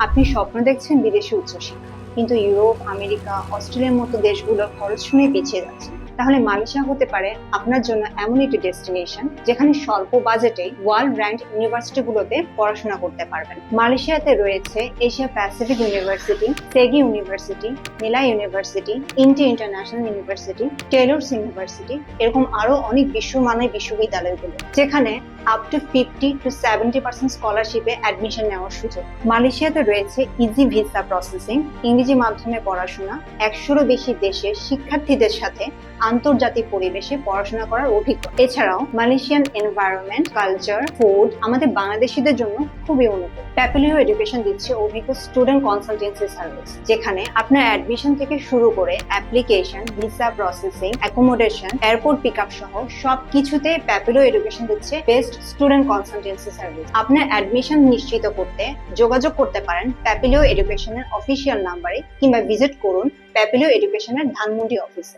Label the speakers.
Speaker 1: আপনি স্বপ্ন দেখছেন বিদেশি উচ্চশিক্ষা, কিন্তু ইউরোপ, আমেরিকা, অস্ট্রেলিয়ার মতো দেশগুলোর খরচ শুনে পিছিয়ে যাচ্ছে তাহলে মালয়েশিয়া হতে পারে আপনার জন্য এমন একটি ডেস্টিনেশন যেখানে স্বল্প বাজেটে ওয়ার্ল্ড র্যাঙ্ক ইউনিভার্সিটিগুলোতে পড়াশোনা করতে পারবেন। মালয়েশিয়াতে রয়েছে Asia Pacific university SEGi university MILA university INTI international university Taylor's university এরকম আরও অনেক বিশ্বমানের বিশ্ববিদ্যালয়গুলো, যেখানে up to fifty to seventy percent স্কলারশিপে admission নেওয়ার সুযোগ। মালয়েশিয়াতে রয়েছে ইজি ভিসা প্রসেসিং ইংরেজি মাধ্যমে পড়াশোনা, একশোরও বেশি দেশের শিক্ষার্থীদের সাথে আন্তর্জাতিক পরিবেশে পড়াশোনা করার অভিজ্ঞতা। এছাড়াও মালয়েশিয়ান এনভায়রনমেন্ট কালচার ফুড আমাদের বাংলাদেশিদের জন্য খুবই অনুকূল। প্যাপিলিও এডুকেশন দিচ্ছে অভিজ্ঞ স্টুডেন্ট কনসালটেন্সি সার্ভিস যেখানে আপনার অ্যাডমিশন থেকে শুরু করে application visa processing accommodation airport pick up সহ সব কিছুতে প্যাপিলো এডুকেশন দিচ্ছে বেস্ট স্টুডেন্ট কনসালটেন্সি সার্ভিস আপনার অ্যাডমিশন নিশ্চিত করতে, যোগাযোগ করতে পারেন প্যাপিলিও এডুকেশনের অফিসিয়াল নাম্বারে কিংবা ভিজিট করুন প্যাপিলিও এডুকেশনের ধানমন্ডি অফিসে